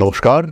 নমস্কার,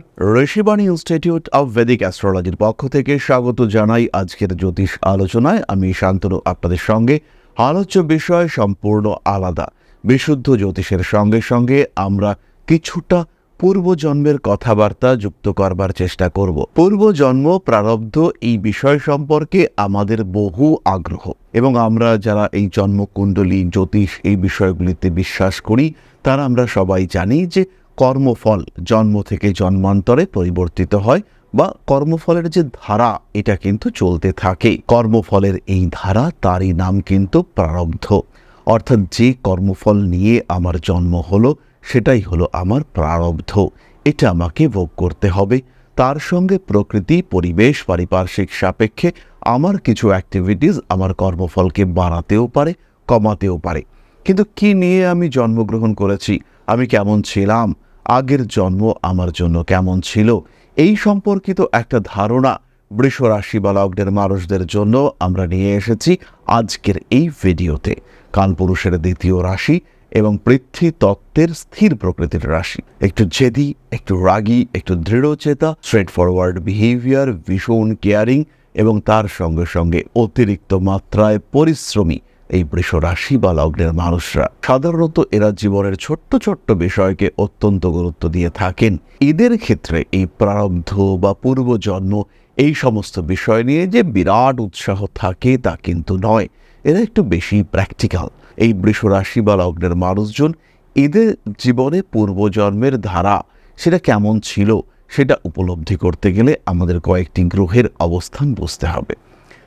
Rishibani institute of Vedic অ্যাস্ট্রোলজির পক্ষ থেকে স্বাগত জানাই আজকের জ্যোতিষ আলোচনায়। আমি শান্তনু, আপনাদের সঙ্গে। আলোচ্য বিষয় সম্পূর্ণ আলাদা, বিশুদ্ধ জ্যোতিষের সঙ্গে সঙ্গে আমরা কিছুটা পূর্বজন্মের কথাবার্তা যুক্ত করবার চেষ্টা করব। পূর্বজন্ম, প্রারব্ধ এই বিষয় সম্পর্কে আমাদের বহু আগ্রহ। এবং আমরা যারা এই জন্মকুণ্ডলী জ্যোতিষ এই বিষয়গুলিতে বিশ্বাস করি, তারা আমরা সবাই জানি যে কর্মফল জন্ম থেকে জন্মান্তরে পরিবর্তিত হয় বা কর্মফলের যে ধারা, এটা কিন্তু চলতে থাকে। কর্মফলের এই ধারা, তারই নাম কিন্তু প্রারব্ধ। অর্থাৎ যে কর্মফল নিয়ে আমার জন্ম হলো, সেটাই হলো আমার প্রারব্ধ। এটা আমাকে ভোগ করতে হবে। তার সঙ্গে প্রকৃতি, পরিবেশ, পারিপার্শ্বিক সাপেক্ষে আমার কিছু অ্যাক্টিভিটিস আমার কর্মফলকে বাড়াতেও পারে, কমাতেও পারে। কিন্তু কি নিয়ে আমি জন্মগ্রহণ করেছি? আমি কেমন ছিলাম? আগের জন্ম আমার জন্য কেমন ছিল? এই সম্পর্কিত একটা ধারণা বৃষ রাশি বা লগ্নের মানুষদের জন্য আমরা নিয়ে এসেছি আজকের এই ভিডিওতে। কালপুরুষের দ্বিতীয় রাশি এবং পৃথ্বী তত্ত্বের স্থির প্রকৃতির রাশি। একটু জেদি, একটু রাগী, একটু দৃঢ়চেতা স্ট্রেট ফরওয়ার্ড বিহেভিয়ার ভীষণ কেয়ারিং এবং তার সঙ্গে সঙ্গে অতিরিক্ত মাত্রায় পরিশ্রমী এই বৃষ রাশি বা লগ্নের মানুষরা সাধারণত এরা জীবনের ছোট্ট ছোট্ট বিষয়কে অত্যন্ত গুরুত্ব দিয়ে থাকেন। এদের ক্ষেত্রে এই প্রারব্ধ বা পূর্বজন্ম এই সমস্ত বিষয় নিয়ে যে বিরাট উৎসাহ থাকে তা কিন্তু নয়। এরা একটু বেশি প্র্যাকটিক্যাল এই বৃষ রাশি বা লগ্নের মানুষজন এদের জীবনে পূর্বজন্মের ধারা সেটা কেমন ছিল সেটা উপলব্ধি করতে গেলে আমাদের কয়েকটি গ্রহের অবস্থান বুঝতে হবে।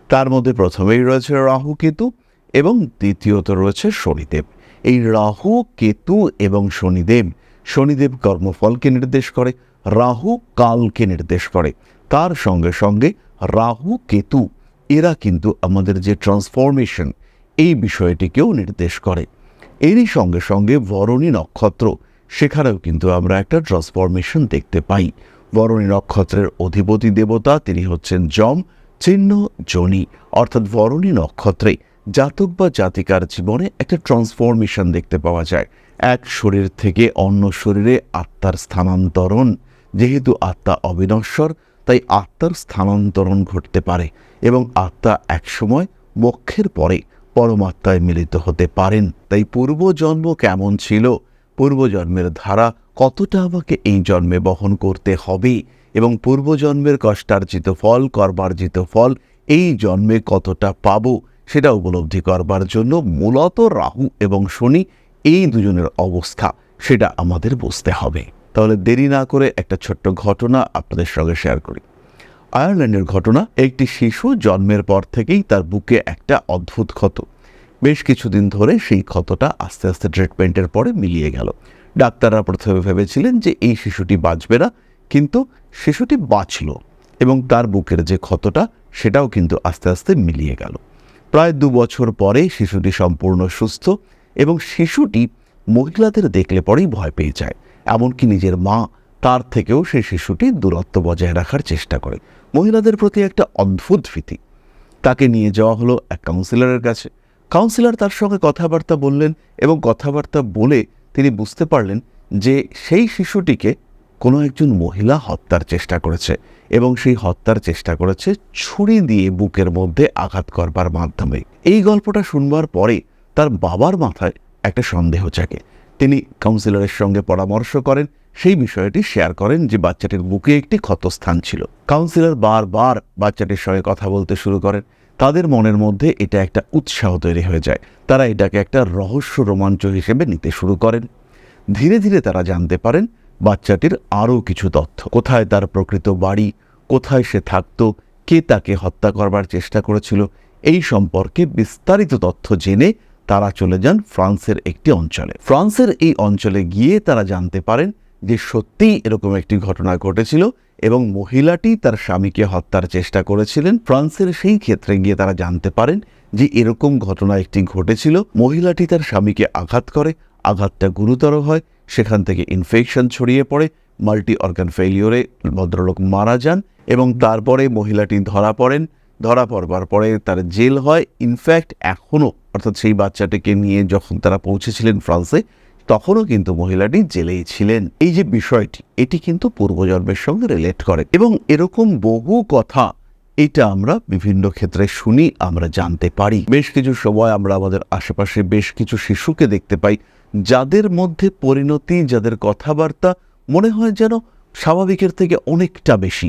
তার মধ্যে প্রথমেই রয়েছে রাহু কেতু। এবং দ্বিতীয়ত রয়েছে শনিদেব। এই রাহু, কেতু এবং শনিদেব শনিদেব কর্মফলকে নির্দেশ করে, রাহু কালকে নির্দেশ করে। তার সঙ্গে সঙ্গে রাহু, কেতু, এরা কিন্তু আমাদের যে ট্রান্সফরমেশন, এই বিষয়টিকেও নির্দেশ করে। এরই সঙ্গে সঙ্গে বরণী নক্ষত্র, সেখানেও কিন্তু আমরা একটা ট্রান্সফরমেশন দেখতে পাই। বরণী নক্ষত্রের অধিপতি দেবতা, তিনি হচ্ছেন যম, চিহ্ন, জনি, অর্থাৎ বরণী নক্ষত্রে জাতক বা জাতিকার জীবনে একটা ট্রান্সফরমেশন দেখতে পাওয়া যায়। এক শরীর থেকে অন্য শরীরে আত্মার স্থানান্তরণ। যেহেতু আত্মা অবিনশ্বর, তাই আত্মার স্থানান্তরণ ঘটতে পারে এবং আত্মা একসময় মোক্ষের পরে পরমাত্মায় মিলিত হতে পারেন। তাই পূর্বজন্ম কেমন ছিল? পূর্বজন্মের ধারা কতটা আমাকে এই জন্মে বহন করতে হবে? এবং পূর্বজন্মের কষ্টার্জিত ফল, কর্মার্জিত ফল এই জন্মে কতটা পাবো? সেটা উপলব্ধি করবার জন্য মূলত রাহু এবং শনি এই দুজনের অবস্থা, সেটা আমাদের বুঝতে হবে। তাহলে দেরি না করে একটা ছোট্ট ঘটনা আপনাদের সঙ্গে শেয়ার করি। আয়ারল্যান্ডের ঘটনা, একটি শিশু জন্মের পর থেকেই তার বুকে একটা অদ্ভুত ক্ষত। বেশ কিছুদিন ধরে সেই ক্ষতটা আস্তে আস্তে ট্রিটমেন্টের পরে মিলিয়ে গেল। ডাক্তাররা প্রথমে ভেবেছিলেন যে এই শিশুটি বাঁচবে না, কিন্তু শিশুটি বাঁচল এবং তার বুকের যে ক্ষতটা, সেটাও কিন্তু আস্তে আস্তে মিলিয়ে গেল। প্রায় দু বছর পরে শিশুটি সম্পূর্ণ সুস্থ এবং শিশুটি মহিলাদের দেখলে পরেই ভয় পেয়ে যায়। এমনকি নিজের মা তার থেকেও সেই শিশুটি দূরত্ব বজায় রাখার চেষ্টা করে। মহিলাদের প্রতি একটা অদ্ভুত ভীতি। তাকে নিয়ে যাওয়া হলো এক কাউন্সিলরের কাছে। কাউন্সিলর তার সঙ্গে কথাবার্তা বললেন এবং কথাবার্তা বলে তিনি বুঝতে পারলেন যে সেই শিশুটিকে কোনো একজন মহিলা হত্যার চেষ্টা করেছে এবং সেই হত্যার চেষ্টা করেছে ছুরি দিয়ে বুকের মধ্যে আঘাত করবার মাধ্যমে। এই গল্পটা শুনবার পরে তার বাবার মাথায় একটা সন্দেহ জাগে। তিনি কাউন্সিলরের সঙ্গে পরামর্শ করেন, সেই বিষয়টি শেয়ার করেন যে বাচ্চাটির বুকে একটি ক্ষতস্থান ছিল। কাউন্সিলর বারবার বাচ্চাটির সঙ্গে কথা বলতে শুরু করেন। তাদের মনের মধ্যে এটা একটা উৎসাহ তৈরি হয়ে যায়। তারা এটাকে একটা রহস্য রোমাঞ্চ হিসেবে নিতে শুরু করেন। ধীরে ধীরে তারা জানতে পারেন বাচ্চাটির আরও কিছু তথ্য। কোথায় তার প্রকৃত বাড়ি, কোথায় সে থাকতো, কে তাকে হত্যা করবার চেষ্টা করেছিল, এই সম্পর্কে বিস্তারিত তথ্য জেনে তারা চলে যান ফ্রান্সের একটি অঞ্চলে। ফ্রান্সের এই অঞ্চলে গিয়ে তারা জানতে পারেন যে সত্যিই এরকম একটি ঘটনা ঘটেছিল এবং মহিলাটি তার স্বামীকে হত্যার চেষ্টা করেছিলেন। ফ্রান্সের সেই ক্ষেত্রে গিয়ে তারা জানতে পারেন যে এরকম ঘটনা একটি ঘটেছিল। মহিলাটি তার স্বামীকে আঘাত করে, আঘাতটা গুরুতর হয় সেখান থেকে ইনফেকশন ছড়িয়ে পড়ে মাল্টি অর্গান ফেলিওরে ভদ্রলোক মারা যান এবং তারপরে মহিলাটি ধরা পড়েন। ধরা পড়বার পরে তার জেল হয়। ইনফ্যাক্ট এখনও অর্থাৎ সেই বাচ্চাটিকে নিয়ে যখন তারা পৌঁছেছিলেন ফ্রান্সে, তখনও কিন্তু মহিলাটি জেলেই ছিলেন। এই যে বিষয়টি, এটি কিন্তু পূর্বজন্মের সঙ্গে রিলেট করে এবং এরকম বহু কথা এটা আমরা বিভিন্ন ক্ষেত্রে শুনি, আমরা জানতে পারি। বেশ কিছু সময় আমরা আমাদের আশেপাশে বেশ কিছু শিশুকে দেখতে পাই, যাদের মধ্যে পরিণতি, যাদের কথাবার্তা মনে হয় যেন স্বাভাবিকের থেকে অনেকটা বেশি।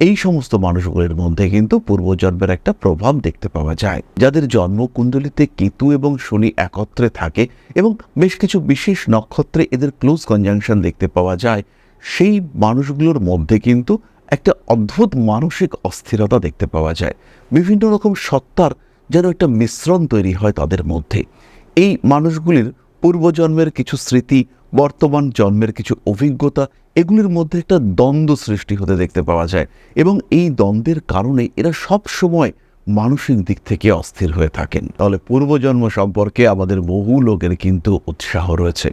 এই সমস্ত মানুষগুলির মধ্যে কিন্তু পূর্বজন্মের একটা প্রভাব দেখতে পাওয়া যায়। যাদের জন্মকুণ্ডলিতে কেতু এবং শনি একত্রে থাকে এবং বেশ কিছু বিশেষ নক্ষত্রে এদের ক্লোজ কনজাংশন দেখতে পাওয়া যায়, সেই মানুষগুলোর মধ্যে কিন্তু একটা অদ্ভুত মানসিক অস্থিরতা দেখতে পাওয়া যায়। বিভিন্ন রকম সত্তার যেন একটা মিশ্রণ তৈরি হয় তাদের মধ্যে। এই মানুষগুলির পূর্বজন্মের কিছু স্মৃতি, বর্তমান জন্মের কিছু অভিজ্ঞতা, এগুলির মধ্যে একটা দ্বন্দ্ব সৃষ্টি হতে দেখতে পাওয়া যায় এবং এই দ্বন্দ্বের কারণে এরা সব সময় মানসিক দিক থেকে অস্থির হয়ে থাকেন। তাহলে পূর্বজন্ম সম্পর্কে আমাদের বহু লোকের কিন্তু উৎসাহ রয়েছে।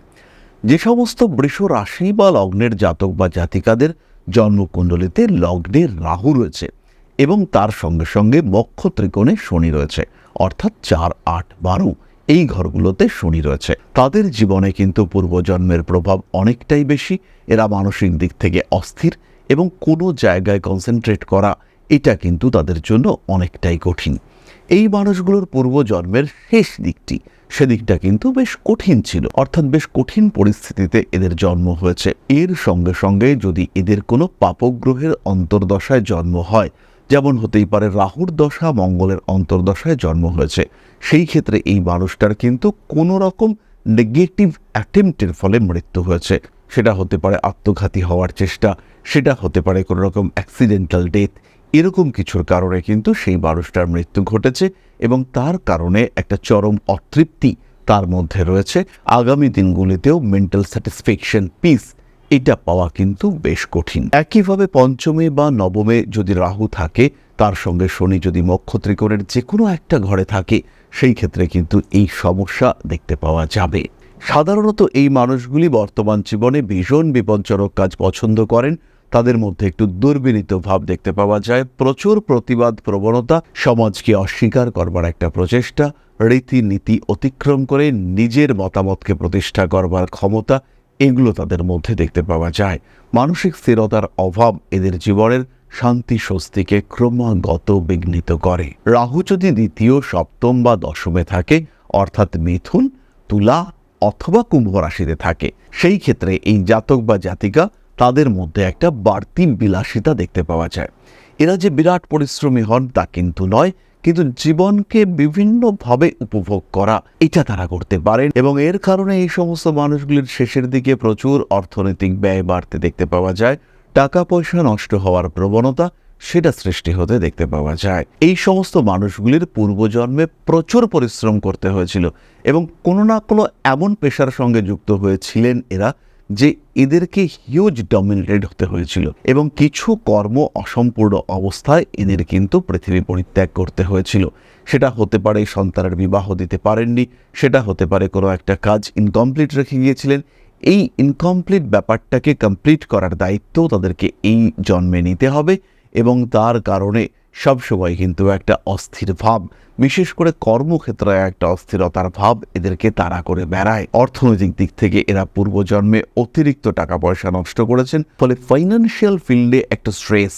যে সমস্ত বৃষ রাশি বা লগ্নের জাতক বা জাতিকাদের জন্মকুণ্ডলিতে লগ্নের রাহু রয়েছে এবং তার সঙ্গে সঙ্গে মক্ষ ত্রিকোণে শনি রয়েছে, অর্থাৎ চার আট বারো এই ঘরগুলোতে শনি রয়েছে। তাদের জীবনে কিন্তু পূর্বজন্মের প্রভাব অনেকটাই বেশি, এরা মানসিক দিক থেকে অস্থির এবং কোনো জায়গায় কনসেন্ট্রেট করা, এটা কিন্তু তাদের জন্য অনেকটাই কঠিন। এই মানুষগুলোর পূর্বজন্মের শেষ দিকটি, সেদিকটা কিন্তু বেশ কঠিন ছিল। অর্থাৎ বেশ কঠিন পরিস্থিতিতে এদের জন্ম হয়েছে। এর সঙ্গে সঙ্গে যদি এদের কোনো পাপগ্রহের অন্তর্দশায় জন্ম হয়, যেমন হতেই পারে রাহুর দশা, মঙ্গলের অন্তর্দশায় জন্ম হয়েছে, সেই ক্ষেত্রে এই মানুষটার কিন্তু কোনো রকম নেগেটিভ অ্যাটেম্পটের ফলে মৃত্যু হয়েছে। সেটা হতে পারে আত্মঘাতী হওয়ার চেষ্টা, সেটা হতে পারে কোনো রকম অ্যাক্সিডেন্টাল ডেথ এরকম কিছুর কারণে কিন্তু সেই মানুষটার মৃত্যু ঘটেছে এবং তার কারণে একটা চরম অতৃপ্তি তার মধ্যে রয়েছে। আগামী দিনগুলিতেও মেন্টাল স্যাটিসফ্যাকশন পিস এটা পাওয়া কিন্তু বেশ কঠিন। একইভাবে পঞ্চমে বা নবমে যদি রাহু থাকে, তার সঙ্গে শনি যদি মক্ষ ত্রিকোণের যে কোনো একটা ঘরে থাকে, সেই ক্ষেত্রে কিন্তু এই সমস্যা দেখতে পাওয়া যাবে। সাধারণত এই মানুষগুলি বর্তমান জীবনে ভীষণ বিপজ্জনক কাজ পছন্দ করেন। তাদের মধ্যে একটু দুর্বিনীত ভাব দেখতে পাওয়া যায়। প্রচুর প্রতিবাদ, প্রবণতা, সমাজকে অস্বীকার করবার একটা প্রচেষ্টা, রীতিনীতি অতিক্রম করে নিজের মতামতকে প্রতিষ্ঠা করবার ক্ষমতা, এগুলো তাদের মধ্যে দেখতে পাওয়া যায়। মানসিক স্থিরতার অভাব এদের জীবনের শান্তি স্বস্তিকে ক্রমাগত বিঘ্নিত করে। রাহু যদি দ্বিতীয়, সপ্তম বা দশমে থাকে, অর্থাৎ মিথুন, তুলা অথবা কুম্ভ রাশিতে থাকে, সেই ক্ষেত্রে এই জাতক বা জাতিকা তাদের মধ্যে একটা বাড়তি বিলাসিতা দেখতে পাওয়া যায়। এরা যে বিরাট পরিশ্রমী হন তা কিন্তু নয়, কিন্তু জীবনকে বিভিন্নভাবে উপভোগ করা, এটা তারা করতে পারেন এবং এর কারণে এই সমস্ত মানুষগুলির শেষের দিকে প্রচুর অর্থনৈতিক ব্যয় বাড়তে দেখতে পাওয়া যায় টাকা পয়সা নষ্ট হওয়ার প্রবণতা সেটা সৃষ্টি হতে দেখতে পাওয়া যায়। এই সমস্ত মানুষগুলির পূর্বজন্মে প্রচুর পরিশ্রম করতে হয়েছিল এবং কোনো না কোনো এমন পেশার সঙ্গে যুক্ত হয়েছিলেন এরা যে এদেরকে হিউজ ডমিনেটেড হতে হয়েছিল এবং কিছু কর্ম অসম্পূর্ণ অবস্থায় এদের কিন্তু পৃথিবী পরিত্যাগ করতে হয়েছিল। সেটা হতে পারে সন্তানের বিবাহ দিতে পারেননি, সেটা হতে পারে কোনো একটা কাজ ইনকমপ্লিট রেখে গিয়েছিলেন। এই ইনকমপ্লিট ব্যাপারটাকে কমপ্লিট করার দায়িত্ব তাদেরকে এই জন্মে নিতে হবে এবং তার কারণে সবসময় কিন্তু একটা অস্থির ভাব, বিশেষ করে কর্মক্ষেত্রে একটা অস্থিরতার ভাব এদেরকে তাড়া করে বেড়ায়। অর্থনৈতিক দিক থেকে এরা পূর্বজন্মে অতিরিক্ত টাকা পয়সা নষ্ট করেছেন, ফলে ফাইন্যান্সিয়াল ফিল্ডে একটা স্ট্রেস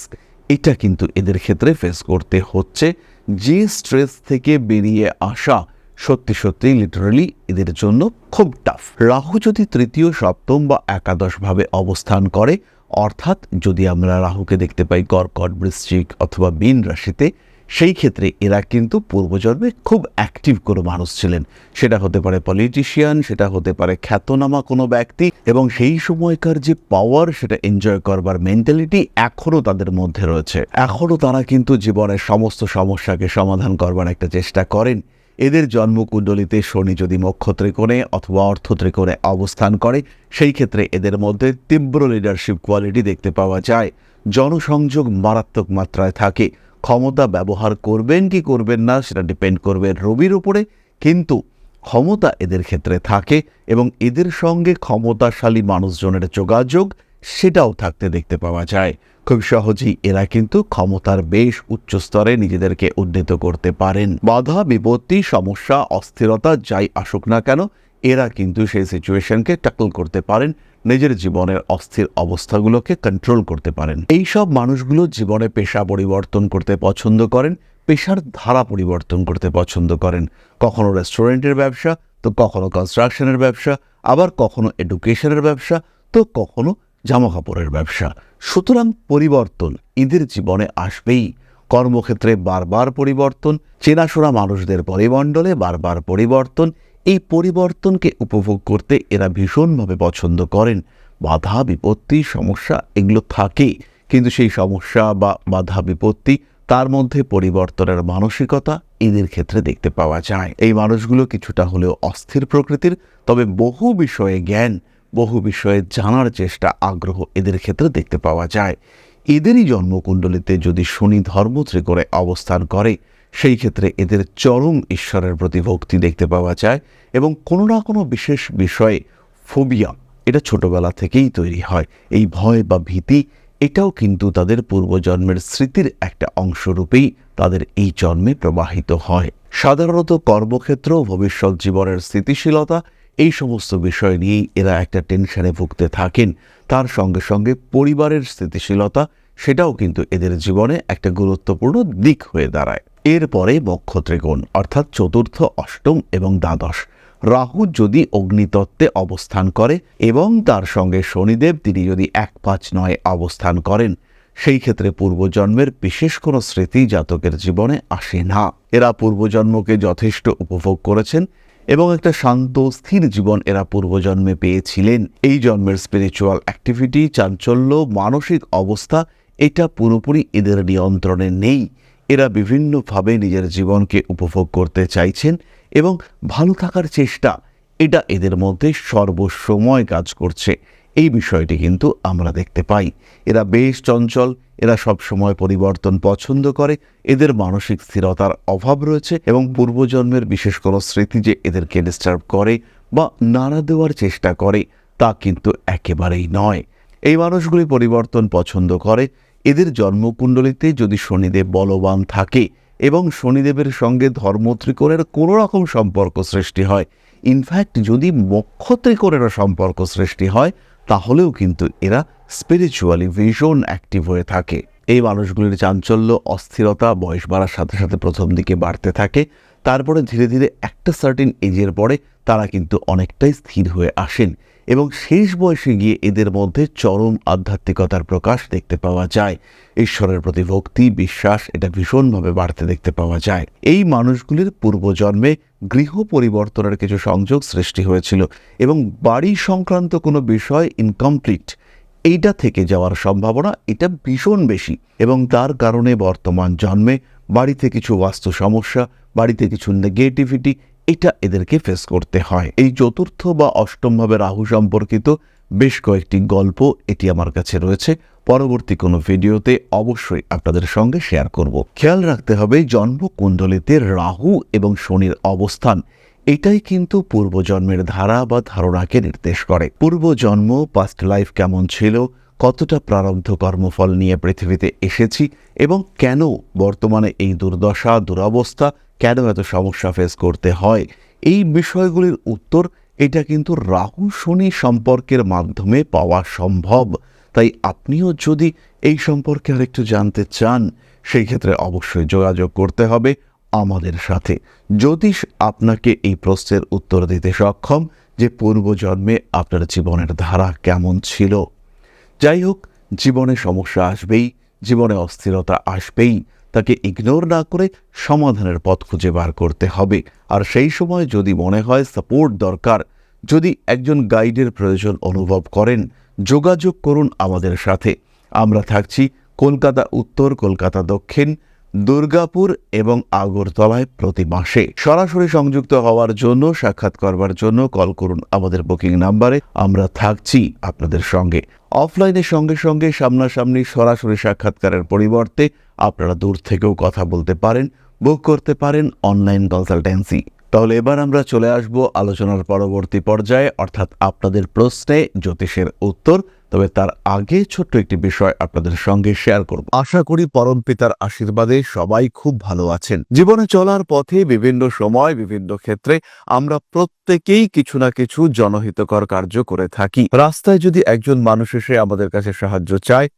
এটা কিন্তু এদের ক্ষেত্রে ফেস করতে হচ্ছে। যে স্ট্রেস থেকে বেরিয়ে আসা, সত্যি সত্যি লিটারালি এদের জন্য খুব টাফ রাহু যদি তৃতীয়, সপ্তম বা একাদশ ভাবে অবস্থান করে অর্থাৎ যদি আমরা রাহুকে দেখতে পাই কর্কট বৃশ্চিক অথবা মীন রাশিতে, সেই ক্ষেত্রে এরা কিন্তু পূর্বজন্মে খুব অ্যাক্টিভ কোনো মানুষ ছিলেন। সেটা হতে পারে পলিটিশিয়ান সেটা হতে পারে খ্যাতনামা কোনো ব্যক্তি এবং সেই সময়কার যে পাওয়ার সেটা এনজয় করবার মেন্টালিটি এখনও তাদের মধ্যে রয়েছে। এখনও তারা কিন্তু জীবনের সমস্ত সমস্যাকে সমাধান করবার একটা চেষ্টা করেন। এদের জন্মকুণ্ডলিতে শনি যদি মক্ষ ত্রিকোণে অথবা অর্থ ত্রিকোণে অবস্থান করে, সেই ক্ষেত্রে এদের মধ্যে তীব্র লিডারশিপ কোয়ালিটি দেখতে পাওয়া যায়। জনসংযোগ মারাত্মক মাত্রায় থাকে। ক্ষমতা ব্যবহার করবেন কি করবেন না, সেটা ডিপেন্ড করবে রবির উপরে। কিন্তু ক্ষমতা এদের ক্ষেত্রে থাকে এবং এদের সঙ্গে ক্ষমতাশালী মানুষজনের যোগাযোগ সেটাও থাকতে দেখতে পাওয়া যায়। খুব সহজেই এরা কিন্তু ক্ষমতার বেশ উচ্চ স্তরে নিজেদেরকে উন্নীত করতে পারেন। বাধা, বিপত্তি, সমস্যা, অস্থিরতা যাই আসুক না কেন, এরা কিন্তু সেই সিচুয়েশনকে ট্যাকল করতে পারেন, নিজের জীবনের অস্থির অবস্থাগুলোকে কন্ট্রোল করতে পারেন। এই সব মানুষগুলো জীবনে পেশা পরিবর্তন করতে পছন্দ করেন, পেশার ধারা পরিবর্তন করতে পছন্দ করেন। কখনো রেস্টুরেন্টের ব্যবসা, তো কখনো কনস্ট্রাকশনের ব্যবসা, আবার কখনো এডুকেশনের ব্যবসা, তো কখনো জামা কাপড়ের ব্যবসা। সুতরাং পরিবর্তন এদের জীবনে আসবেই। কর্মক্ষেত্রে বারবার পরিবর্তন, চেনাশোনা মানুষদের পরিমণ্ডলে বারবার পরিবর্তন, এই পরিবর্তনকে উপভোগ করতে এরা ভীষণভাবে পছন্দ করেন। বাধা, বিপত্তি, সমস্যা এগুলো থাকে, কিন্তু সেই সমস্যা বা বাধা, বিপত্তি তার মধ্যে পরিবর্তনের মানসিকতা এদের ক্ষেত্রে দেখতে পাওয়া যায়। এই মানুষগুলো কিছুটা হলেও অস্থির প্রকৃতির, তবে বহু বিষয়ে জ্ঞান বহু বিষয়ে জানার চেষ্টা আগ্রহ এদের ক্ষেত্রে দেখতে পাওয়া যায়। এদেরই জন্মকুণ্ডলিতে যদি শনি ধর্ম ত্রিকোণে অবস্থান করে, সেই ক্ষেত্রে এদের চরম ঈশ্বরের প্রতি ভক্তি দেখতে পাওয়া যায় এবং কোনো না কোনো বিশেষ বিষয়ে ফোবিয়া এটা ছোটবেলা থেকেই তৈরি হয়। এই ভয় বা ভীতি, এটাও কিন্তু তাদের পূর্বজন্মের স্মৃতির একটা অংশরূপেই তাদের এই জন্মে প্রবাহিত হয়। সাধারণত কর্মক্ষেত্র, ভবিষ্যৎ জীবনের স্থিতিশীলতা এই সমস্ত বিষয় নিয়েই এরা একটা টেনশনে ভুগতে থাকেন। তার সঙ্গে সঙ্গে পরিবারের স্থিতিশীলতা সেটাও কিন্তু এদের জীবনে একটা গুরুত্বপূর্ণ দিক হয়ে দাঁড়ায়। এরপরে বক্ষ ত্রিকোণ, অর্থাৎ চতুর্থ, অষ্টম এবং দ্বাদশ। রাহু যদি অগ্নিতত্ত্বে অবস্থান করে এবং তার সঙ্গে শনিদেব তিনি যদি এক পাঁচ নয় অবস্থান করেন, সেই ক্ষেত্রে পূর্বজন্মের বিশেষ কোনো স্মৃতি জাতকের জীবনে আসে না। এরা পূর্বজন্মকে যথেষ্ট উপভোগ করেছেন এবং একটা শান্ত, স্থির জীবন এরা পূর্বজন্মে পেয়েছিলেন। এই জন্মের স্পিরিচুয়াল অ্যাক্টিভিটি চাঞ্চল্য, মানসিক অবস্থা, এটা পুরোপুরি এদের নিয়ন্ত্রণে নেই। এরা বিভিন্নভাবে নিজের জীবনকে উপভোগ করতে চাইছেন এবং ভালো থাকার চেষ্টা, এটা এদের মধ্যে সর্বসময় কাজ করছে। এই বিষয়টি কিন্তু আমরা দেখতে পাই। এরা বেশ চঞ্চল, এরা সব সময় পরিবর্তন পছন্দ করে, এদের মানসিক স্থিরতার অভাব রয়েছে এবং পূর্বজন্মের বিশেষ কোনো স্মৃতি যে এদেরকে ডিস্টার্ব করে বা নাড়া দেওয়ার চেষ্টা করে, তা কিন্তু একেবারেই নয়। এই মানুষগুলি পরিবর্তন পছন্দ করে, এদের জন্মকুণ্ডলিতে যদি শনিদেব বলবান থাকে এবং শনিদেবের সঙ্গে ধর্মত্রিকোণের কোনো রকম সম্পর্ক সৃষ্টি হয় ইনফ্যাক্ট যদি মক্ষ ত্রিকোণেরও সম্পর্ক সৃষ্টি হয় তাহলেও কিন্তু এরা স্পিরিচুয়ালি ভীষণ অ্যাক্টিভ হয়ে থাকে। এই মানুষগুলির চাঞ্চল্য, অস্থিরতা, বয়স বাড়ার সাথে সাথে প্রথম দিকে বাড়তে থাকে। তারপরে ধীরে ধীরে একটা সার্টিন এজের পরে তারা কিন্তু অনেকটাই স্থির হয়ে আসেন। এবং শেষ বয়সে গিয়ে এদের মধ্যে চরম আধ্যাত্মিকতার প্রকাশ দেখতে পাওয়া যায়। ঈশ্বরের প্রতি ভক্তি, বিশ্বাস, এটা ভীষণভাবে বাড়তে দেখতে পাওয়া যায়। এই মানুষগুলির পূর্বজন্মে গৃহ পরিবর্তনের কিছু সংযোগ সৃষ্টি হয়েছিল এবং বাড়ি সংক্রান্ত কোনো বিষয় ইনকমপ্লিট এইটা থেকে যাওয়ার সম্ভাবনা এটা ভীষণ বেশি এবং তার কারণে বর্তমান জন্মে বাড়িতে কিছু বাস্তু সমস্যা, বাড়িতে কিছু নেগেটিভিটি এটা এদেরকে ফেস করতে হয়। এই চতুর্থ বা অষ্টমভাবে রাহু সম্পর্কিত বেশ কয়েকটি গল্প এটি আমার কাছে রয়েছে। পরবর্তী কোনো ভিডিওতে অবশ্যই আপনাদের সঙ্গে শেয়ার করব। খেয়াল রাখতে হবে, জন্মকুণ্ডলিতে রাহু এবং শনির অবস্থান, এটাই কিন্তু পূর্বজন্মের ধারা বা ধারণাকে নির্দেশ করে। পূর্বজন্ম পাস্ট লাইফ কেমন ছিল কতটা প্রারব্ধ কর্মফল নিয়ে পৃথিবীতে এসেছি এবং কেন বর্তমানে এই দুর্দশা, দুরবস্থা কেন এত সমস্যা ফেস করতে হয়? এই বিষয়গুলির উত্তর এটা কিন্তু রাহু শনি সম্পর্কের মাধ্যমে পাওয়া সম্ভব। তাই আপনিও যদি এই সম্পর্কে আরেকটু জানতে চান, সেই ক্ষেত্রে অবশ্যই যোগাযোগ করতে হবে আমাদের সাথে। জ্যোতিষ আপনাকে এই প্রশ্নের উত্তর দিতে সক্ষম যে পূর্বজন্মে আপনার জীবনের ধারা কেমন ছিল? যাই হোক, জীবনে সমস্যা আসবেই, জীবনে অস্থিরতা আসবেই, তাকে ইগনোর না করে সমাধানের পথ খুঁজে বার করতে হবে। আর সেই সময় যদি মনে হয় সাপোর্ট দরকার, যদি একজন গাইডের প্রয়োজন অনুভব করেন, যোগাযোগ করুন আমাদের সাথে। আমরা থাকছি কলকাতা উত্তর, কলকাতা দক্ষিণ দুর্গাপুর এবং আগরতলায় প্রতি মাসে সরাসরি সংযুক্ত হওয়ার জন্য, সাক্ষাৎ করবার জন্য কল করুন আমাদের বুকিং নাম্বারে। আমরা থাকছি আপনাদের সঙ্গে। অফলাইনের সঙ্গে সঙ্গে সামনাসামনি সরাসরি সাক্ষাৎকারের পরিবর্তে আপনারা দূর থেকেও কথা বলতে পারেন বুক করতে পারেন অনলাইন কনসালটেন্সি তাহলে এবার আমরা চলে আসব আলোচনার পরবর্তী পর্যায়ে, অর্থাৎ আপনাদের প্রশ্নে জ্যোতিষের উত্তর তবে তার আগে ছোট্ট একটি বিষয় আপনাদের সঙ্গে শেয়ার করব। আশা করি পরম পিতার আশীর্বাদে সবাই খুব ভালো আছেন। জীবনে চলার পথে বিভিন্ন সময়, বিভিন্ন ক্ষেত্রে আমরা প্রত্যেকেই কিছু না কিছু জনহিতকর কার্য করে থাকি। রাস্তায় যদি একজন মানুষ এসে আমাদের কাছে সাহায্য চায়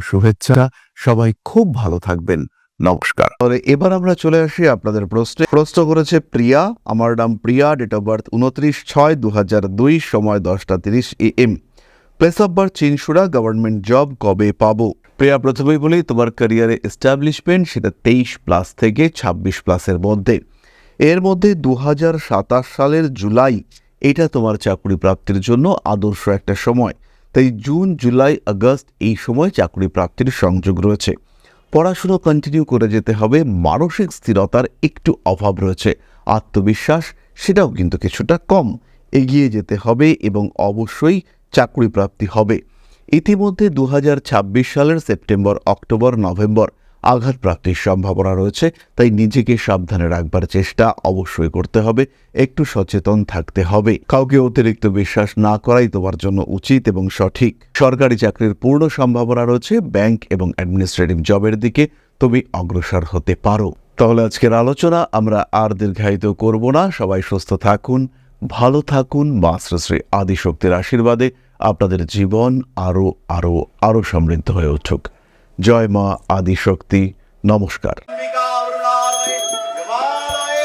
শুভেচ্ছা। সবাই খুব ভালো থাকবেন। নমস্কার। তাহলে এবার আমরা চলে আসি আপনাদের প্রশ্নে। প্রশ্ন করেছে প্রিয়া, আমার নাম প্রিয়া ডেট অফ বার্থ উনত্রিশ ছয় দু হাজার দুই, সময় দশটা তিরিশ A M place of birth Chinsurah government job কবে পাবো? প্রিয়া, প্রথমেই বলি, তোমার ক্যারিয়ারে এস্টাবলিশমেন্ট সেটা তেইশ প্লাস থেকে ছাব্বিশ প্লাসের মধ্যে। এর মধ্যে দু হাজার সাতাশ সালের জুলাই, এটা তোমার চাকরি প্রাপ্তির জন্য আদর্শ একটা সময়। তাই জুন, জুলাই, আগস্ট এই সময় চাকরি প্রাপ্তির সংযোগ রয়েছে। পড়াশুনো কন্টিনিউ করে যেতে হবে, মানসিক স্থিরতার একটু অভাব রয়েছে। আত্মবিশ্বাস, সেটাও কিন্তু কিছুটা কম। এগিয়ে যেতে হবে এবং অবশ্যই চাকরি প্রাপ্তি হবে। ইতিমধ্যে দু হাজার ছাব্বিশ সালের সেপ্টেম্বর, অক্টোবর, নভেম্বর আঘাতপ্রাপ্তির সম্ভাবনা রয়েছে, তাই নিজেকে সাবধানে রাখবার চেষ্টা অবশ্যই করতে হবে, একটু সচেতন থাকতে হবে। কাউকে অতিরিক্ত বিশ্বাস না করাই তোমার জন্য উচিত এবং সঠিক। সরকারি চাকরির পূর্ণ সম্ভাবনা রয়েছে, ব্যাংক এবং অ্যাডমিনিস্ট্রেটিভ জবের দিকে তুমি অগ্রসর হতে পারো। তাহলে আজকের আলোচনা আমরা আর দীর্ঘায়িত করব না, সবাই সুস্থ থাকুন, ভালো থাকুন, মা শ্রী শ্রী আদিশক্তির আশীর্বাদে আপনাদের জীবন আরও আরও আরও সমৃদ্ধ হয়ে উঠুক। জয় মা আদিশক্তি নমস্কার। অম্বিকা অরুণালয়ে হিমালয়ে